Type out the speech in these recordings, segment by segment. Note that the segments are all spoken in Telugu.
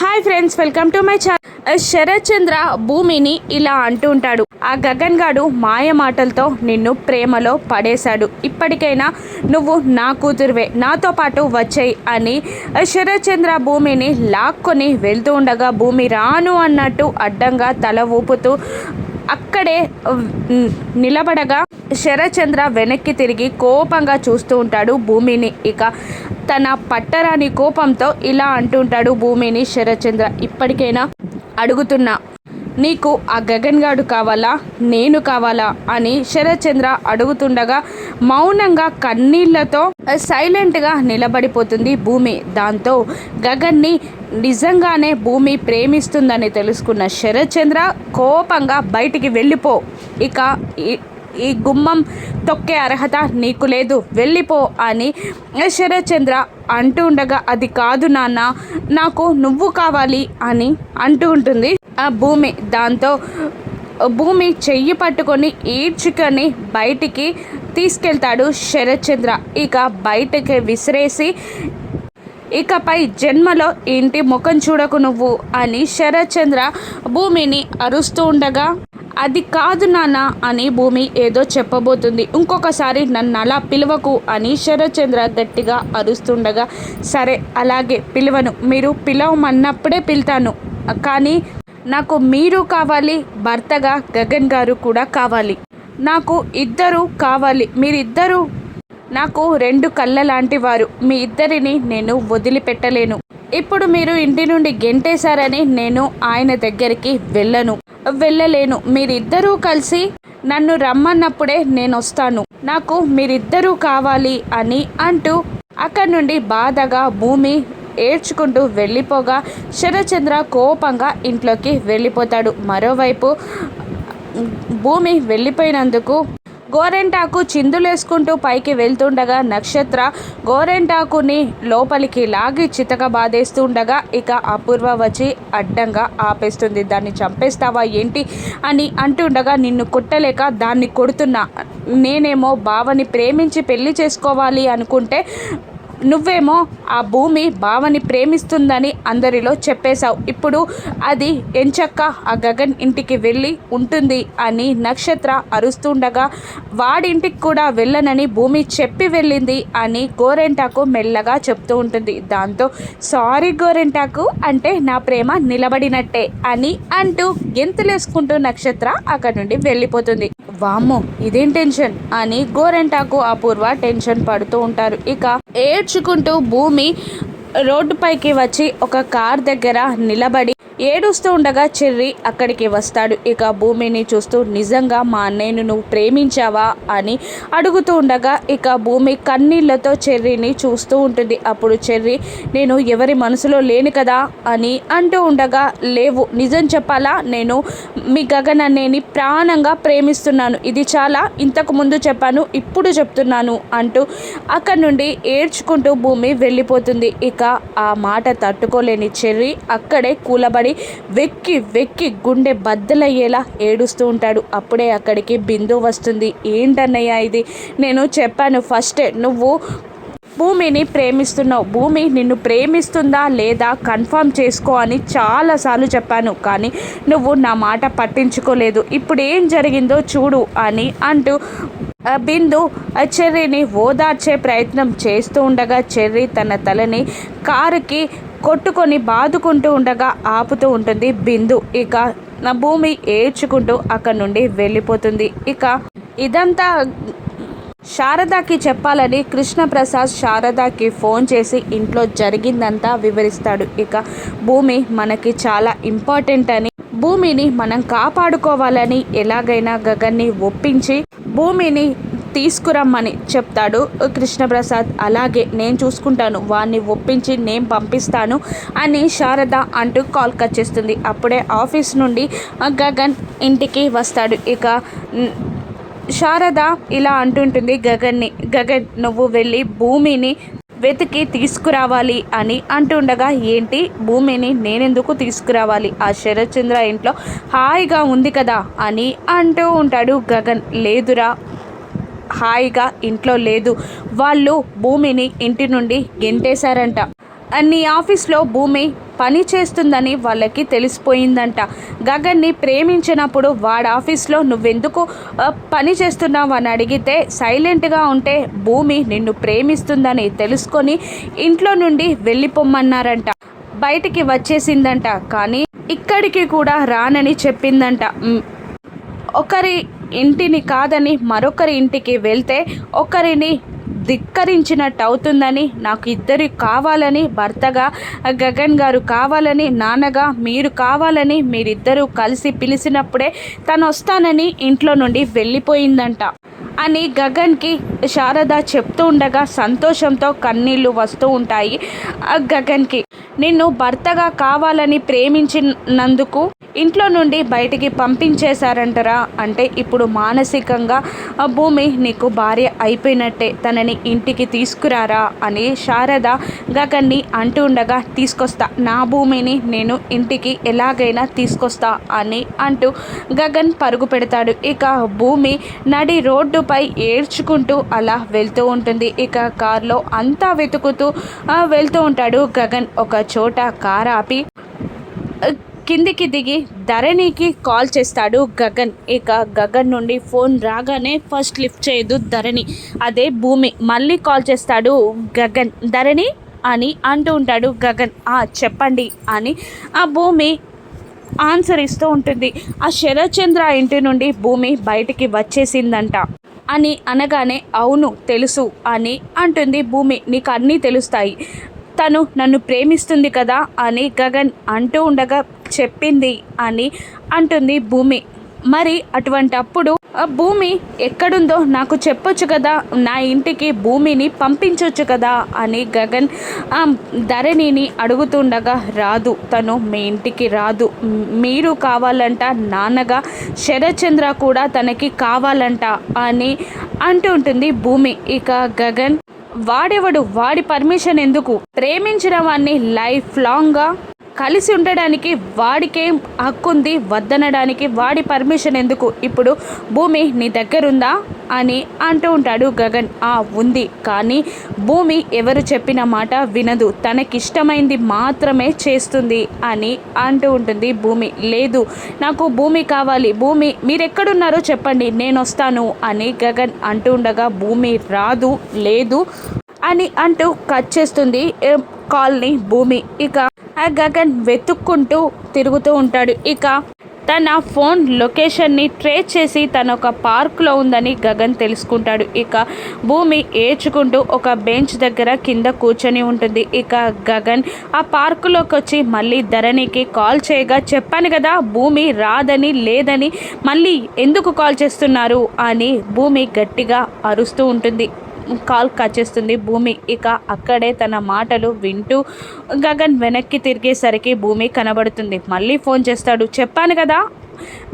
Hi friends welcome to my channel Sharath Chandra భూమిని ఇలా అంటూ ఉంటాడు. ఆ గగన్ గాడు మాయ మాటలతో నిన్ను ప్రేమలో పడేశాడు. ఇప్పటికైనా నువ్వు నా కూతురువే నాతో పాటు వచ్చేయి అని శరత్ చంద్ర భూమిని లాక్కొని వెళ్తూ ఉండగా భూమి రాను అన్నట్టు అడ్డంగా తల ఊపుతూ అక్కడే నిలబడగా శరచంద్ర వెనక్కి తిరిగి కోపంగా చూస్తూ ఉంటాడు భూమిని. ఇక తన పట్టరాని కోపంతో ఇలా అంటుంటాడు భూమిని శరచంద్ర. ఇప్పటికైనా అడుగుతున్నా నీకు ఆ గగన్ గాడు కావాలా? నేను కావాలా? అని శరచంద్ర అడుగుతుండగా మౌనంగా కన్నీళ్ళతో సైలెంట్గా నిలబడిపోతుంది భూమి. దాంతో గగన్ని నిజంగానే భూమి ప్రేమిస్తుందని తెలుసుకున్న శరచంద్ర కోపంగా బయటికి వెళ్ళిపో. ఇక ఈ- గుమ్మం తొక్కే అర్హత నీకు లేదు. వెళ్ళిపో అని శరత్చంద్ర అంటూ ఉండగా అది కాదు నాన్న నాకు నువ్వు కావాలి అని అంటూ ఉంటుంది. ఆ భూమి దాంతో భూమి చెయ్యి పట్టుకొని ఈడ్చుకొని బయటికి తీసుకెళ్తాడు శరత్చంద్ర. ఇక బయటకి విసిరేసి ఇకపై జన్మలో ఇంటి ముఖం చూడకు నువ్వు అని శరత్చంద్ర భూమిని అరుస్తూ ఉండగా అది కాదు నాన్న అని భూమి ఏదో చెప్పబోతుంది. ఇంకొకసారి నన్ను అలా పిలవకు అని శరత్చంద్ర గట్టిగా అరుస్తుండగా సరే అలాగే పిలవను. మీరు పిలవమన్నప్పుడే పిలుతాను. కానీ నాకు మీరు కావాలి భర్తగా గగన్ గారు కూడా కావాలి. నాకు ఇద్దరు కావాలి. మీరిద్దరూ నాకు రెండు కళ్ళ లాంటి వారు. మీ ఇద్దరిని నేను వదిలిపెట్టలేను. ఇప్పుడు మీరు ఇంటి నుండి గెంటేశారని నేను ఆయన దగ్గరికి వెళ్ళను. వెళ్ళలేను. మీరిద్దరూ కలిసి నన్ను రమ్మన్నప్పుడే నేను వస్తాను నాకు మీరిద్దరూ కావాలి అని అంటూ అక్కడి నుండి బాధగా భూమి ఏడ్చుకుంటూ వెళ్ళిపోగా శరచంద్ర కోపంగా ఇంట్లోకి వెళ్ళిపోతాడు. మరోవైపు భూమి వెళ్ళిపోయినందుకు గోరెంటాకు చిందులేసుకుంటూ పైకి వెళ్తుండగా నక్షత్ర గోరెంటాకుని లోపలికి లాగి చితక బాధేస్తుండగా ఇక అపూర్వ వచ్చి అడ్డంగా ఆపేస్తుంది. దాన్ని చంపేస్తావా ఏంటి? అని అంటుండగా నిన్ను కుట్టలేక దాన్ని కొడుతున్నా. నేనేమో బావని ప్రేమించి పెళ్ళి చేసుకోవాలి అనుకుంటే నువ్వేమో ఆ భూమి బావని ప్రేమిస్తుందని అందరిలో చెప్పేశావు. ఇప్పుడు అది ఎంచక్క ఆ గగన్ ఇంటికి వెళ్ళి ఉంటుంది అని నక్షత్ర అరుస్తుండగా వాడింటికి కూడా వెళ్ళనని భూమి చెప్పి వెళ్ళింది అని గోరెంటాకు మెల్లగా చెప్తూ ఉంటుంది. దాంతో సారీ గోరెంటాకు అంటే నా ప్రేమ నిలబడినట్టే అని అంటూ గెంతులేసుకుంటూ నక్షత్ర అక్కడి నుండి వెళ్ళిపోతుంది. వామ్మో ఇదేం టెన్షన్? అని గోరెంటాకు అపూర్వ టెన్షన్ పడుతూ ఉంటారు. ఇక ఏడ్చుకుంటూ భూమి రోడ్డుపైకి వచ్చి ఒక కార్ దగ్గర నిలబడి ఏడుస్తూ ఉండగా చెర్రి అక్కడికి వస్తాడు. ఇక భూమిని చూస్తూ నిజంగా మా అన్నయ్యను నువ్వు ప్రేమించావా? అని అడుగుతూ ఉండగా ఇక భూమి కన్నీళ్ళతో చెర్రీని చూస్తూ ఉంటుంది. అప్పుడు చెర్రి నేను ఎవరి మనసులో లేను కదా? అని అంటూ ఉండగా లేవు. నిజం చెప్పాలా? నేను మీ గగన్ అన్నయ్యని ప్రాణంగా ప్రేమిస్తున్నాను. ఇది చాలా ఇంతకు ముందు చెప్పాను ఇప్పుడు చెప్తున్నాను అంటూ అక్కడి నుండి ఏడ్చుకుంటూ భూమి వెళ్ళిపోతుంది. ఇక ఆ మాట తట్టుకోలేని చెర్రి అక్కడే కూలబడి వెక్కి వెక్కి గుండె బద్దలయ్యేలా ఏడుస్తూ ఉంటాడు. అప్పుడే అక్కడికి బిందు వస్తుంది. ఏంటన్నయ్య ఇది? నేను చెప్పాను ఫస్టే నువ్వు భూమిని ప్రేమిస్తున్నావు. భూమి నిన్ను ప్రేమిస్తుందా లేదా కన్ఫర్మ్ చేసుకో అని చాలాసార్లు చెప్పాను. కానీ నువ్వు నా మాట పట్టించుకోలేదు. ఇప్పుడు ఏం జరిగిందో చూడు అని అంటూ ఆ బిందు ఆ చెర్రీని ఓదార్చే ప్రయత్నం చేస్తూ ఉండగా చెర్రీ తన తలని కారుకి కొట్టుకొని బాదుకుంటూ ఉండగా ఆపుతూ ఉంటుంది బిందు. ఇక నా భూమి ఏడ్చుకుంటూ అక్కడి నుండి వెళ్ళిపోతుంది. ఇక ఇదంతా శారదాకి చెప్పాలని కృష్ణప్రసాద్ శారదాకి ఫోన్ చేసి ఇంట్లో జరిగిందంతా వివరిస్తాడు. ఇక భూమి మనకి చాలా ఇంపార్టెంట్ అని భూమిని మనం కాపాడుకోవాలని ఎలాగైనా గగన్ని ఒప్పించి భూమిని తీసుకురమ్మని చెప్తాడు కృష్ణప్రసాద్. అలాగే నేను చూసుకుంటాను. వాడిని ఒప్పించి నేను పంపిస్తాను అని శారద అంటూ కాల్ కట్ చేస్తుంది. అప్పుడే ఆఫీస్ నుండి గగన్ ఇంటికి వస్తాడు. ఇక శారద ఇలా అంటుంటుంది గగన్ని గగన్ నువ్వు వెళ్ళి భూమిని వెతికి తీసుకురావాలి అని అంటుండగా ఏంటి? భూమిని నేనెందుకు తీసుకురావాలి? ఆ శరత్చంద్ర ఇంట్లో హాయిగా ఉంది కదా అని అంటూ ఉంటాడు గగన్. లేదురా హాయిగా ఇంట్లో లేదు. వాళ్ళు భూమిని ఇంటి నుండి గెంటేశారంట. నీ ఆఫీస్లో భూమి పని చేస్తుందని వాళ్ళకి తెలిసిపోయిందంట. గగన్ని ప్రేమించినప్పుడు వాడి ఆఫీస్లో నువ్వెందుకు పని చేస్తున్నావు? అని అడిగితే సైలెంట్గా ఉంటే భూమి నిన్ను ప్రేమిస్తుందని తెలుసుకొని ఇంట్లో నుండి వెళ్ళిపోమ్మన్నారంట. బయటికి వచ్చేసిందంట. కానీ ఇక్కడికి కూడా రానని చెప్పిందంట. ఒకరి ఇంటిని కాదని మరొకరి ఇంటికి వెళ్తే ఒకరిని ధిక్కరించినట్టు అవుతుందని నాకు ఇద్దరు కావాలని భర్తగా గగన్ గారు కావాలని నాన్నగా మీరు కావాలని మీరిద్దరూ కలిసి పిలిచినప్పుడే తను వస్తానని ఇంట్లో నుండి వెళ్ళిపోయిందంట. అని గగన్కి శారద చెప్తూ ఉండగా సంతోషంతో కన్నీళ్ళు వస్తూ ఉంటాయి ఆ గగన్కి. నిన్ను భర్తగా కావాలని ప్రేమించినందుకు ఇంట్లో నుండి బయటికి పంపించేశారంటరా? అంటే ఇప్పుడు మానసికంగా ఆ భూమి నీకు భార్య అయిపోయినట్టే తనని ఇంటికి తీసుకురారా? అని శారద గగన్ని అంటూ ఉండగా తీసుకొస్తా నా భూమిని నేను ఇంటికి ఎలాగైనా తీసుకొస్తా అని అంటూ గగన్ పరుగు పెడతాడు. ఇక భూమి నడి రోడ్డుపై ఏడ్చుకుంటూ అలా వెళ్తూ ఉంటుంది. ఇక కారులో అంతా వెతుకుతూ వెళ్తూ ఉంటాడు గగన్. ఒక చోట కారు ఆపి కిందికి దిగి ధరణికి కాల్ చేస్తాడు గగన్. ఇక గగన్ నుండి ఫోన్ రాగానే ఫస్ట్ లిఫ్ట్ చేయదు ధరణి. అదే భూమి. మళ్ళీ కాల్ చేస్తాడు గగన్. ధరణి అని అంటూ ఉంటాడు గగన్. ఆ చెప్పండి అని ఆ భూమి ఆన్సర్ ఇస్తూ ఉంటుంది. ఆ శరత్చంద్ర ఇంటి నుండి భూమి బయటికి వచ్చేసిందంట. అని అనగానే అవును తెలుసు అని అంటుంది భూమి. నీకు అన్నీ తెలుస్తాయి. తను నన్ను ప్రేమిస్తుంది కదా అని గగన్ అంటూ ఉండగా చెప్పింది అని అంటుంది భూమి. మరి అటువంటప్పుడు ఆ భూమి ఎక్కడుందో నాకు చెప్పొచ్చు కదా. నా ఇంటికి భూమిని పంపించవచ్చు కదా అని గగన్ ఆ ధరణిని అడుగుతుండగా రాదు తను మీ ఇంటికి రాదు. మీరు కావాలంట నాన్నగా శరచంద్ర కూడా తనకి కావాలంట అని అంటూ ఉంటుంది భూమి. ఇక గగన్ వాడెవడు? వాడి పర్మిషన్ ఎందుకు? ప్రేమించిన వాడిని లైఫ్ లాంగ్గా కలిసి ఉండడానికి వాడికేం హక్కుంది వద్దనడానికి వాడి పర్మిషన్ ఎందుకు? ఇప్పుడు భూమి నీ దగ్గరుందా? అని అంటూ ఉంటాడు గగన్. ఆ ఉంది. కానీ భూమి ఎవరు చెప్పిన మాట వినదు. తనకిష్టమైంది మాత్రమే చేస్తుంది అని అంటూ ఉంటుంది భూమి. లేదు నాకు భూమి కావాలి. భూమి మీరెక్కడున్నారో చెప్పండి. నేను వస్తాను అని గగన్ అంటూ ఉండగా భూమి రాదు లేదు అని అంటూ కట్ చేస్తుంది కాల్ని భూమి. ఇక ఆ గగన్ వెతుక్కుంటూ తిరుగుతూ ఉంటాడు. ఇక తన ఫోన్ లొకేషన్ని ట్రేస్ చేసి తన ఒక పార్క్లో ఉందని గగన్ తెలుసుకుంటాడు. ఇక భూమి ఏడ్చుకుంటూ ఒక బెంచ్ దగ్గర కింద కూర్చొని ఉంటుంది. ఇక గగన్ ఆ పార్కులోకి వచ్చి మళ్ళీ ధరణికి కాల్ చేయగా చెప్పాను కదా భూమి రాదని లేదని మళ్ళీ ఎందుకు కాల్ చేస్తున్నారు? అని భూమి గట్టిగా అరుస్తూ ఉంటుంది. కాల్ కచ్చేస్తుంది భూమి. ఇక అక్కడే తన మాటలు వింటూ గగన్ వెనక్కి తిరిగేసరికి భూమి కనబడుతుంది. మళ్ళీ ఫోన్ చేస్తాడు. చెప్పాను కదా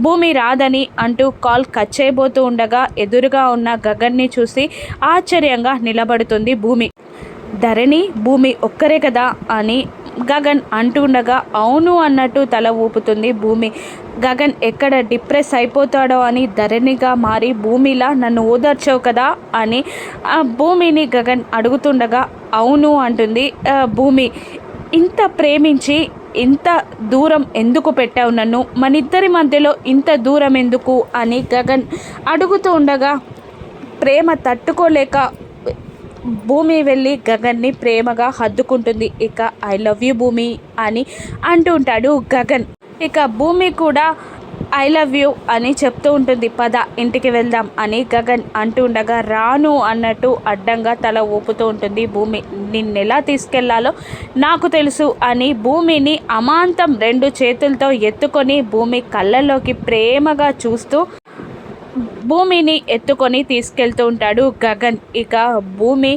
భూమి రాదని అంటూ కాల్ కట్ చేయబోతూ ఉండగా ఎదురుగా ఉన్న గగన్ని చూసి ఆశ్చర్యంగా నిలబడుతుంది భూమి. ధరణి భూమి ఒక్కరే కదా అని గగన్ అంటుండగా అవును అన్నట్టు తల ఊపుతుంది భూమి. గగన్ ఎక్కడ డిప్రెస్ అయిపోతాడో అని ధరణిగా మారి భూమిలా నన్ను ఓదార్చావు కదా అని ఆ భూమిని గగన్ అడుగుతుండగా అవును అంటుంది. భూమి ఇంత ప్రేమించి ఇంత దూరం ఎందుకు పెట్టావు నన్ను? మన ఇద్దరి మధ్యలో ఇంత దూరం ఎందుకు? అని గగన్ అడుగుతూ ఉండగా ప్రేమ తట్టుకోలేక భూమి వెళ్ళి గగన్ని ప్రేమగా హద్దుకుంటుంది. ఇక ఐ లవ్ యూ భూమి అని అంటూ ఉంటాడు గగన్. ఇక భూమి కూడా ఐ లవ్ యూ అని చెప్తూ ఉంటుంది. పద ఇంటికి వెళ్దాం అని గగన్ అంటూ ఉండగా రాను అన్నట్టు అడ్డంగా తల ఊపుతూ ఉంటుంది భూమి. నిన్నెలా తీసుకెళ్ళాలో నాకు తెలుసు అని భూమిని అమాంతం రెండు చేతులతో ఎత్తుకొని భూమి కళ్ళల్లోకి ప్రేమగా చూస్తూ భూమిని ఎత్తుకొని తీసుకెళ్తూ ఉంటాడు గగన్. ఇక భూమి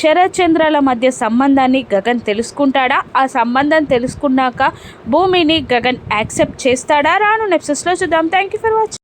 శరచంద్రాల మధ్య సంబంధాన్ని గగన్ తెలుసుకుంటాడా? ఆ సంబంధం తెలుసుకున్నాక భూమిని గగన్ యాక్సెప్ట్ చేస్తాడా? రాను నెప్సెస్లో చూద్దాం. Thank you for watching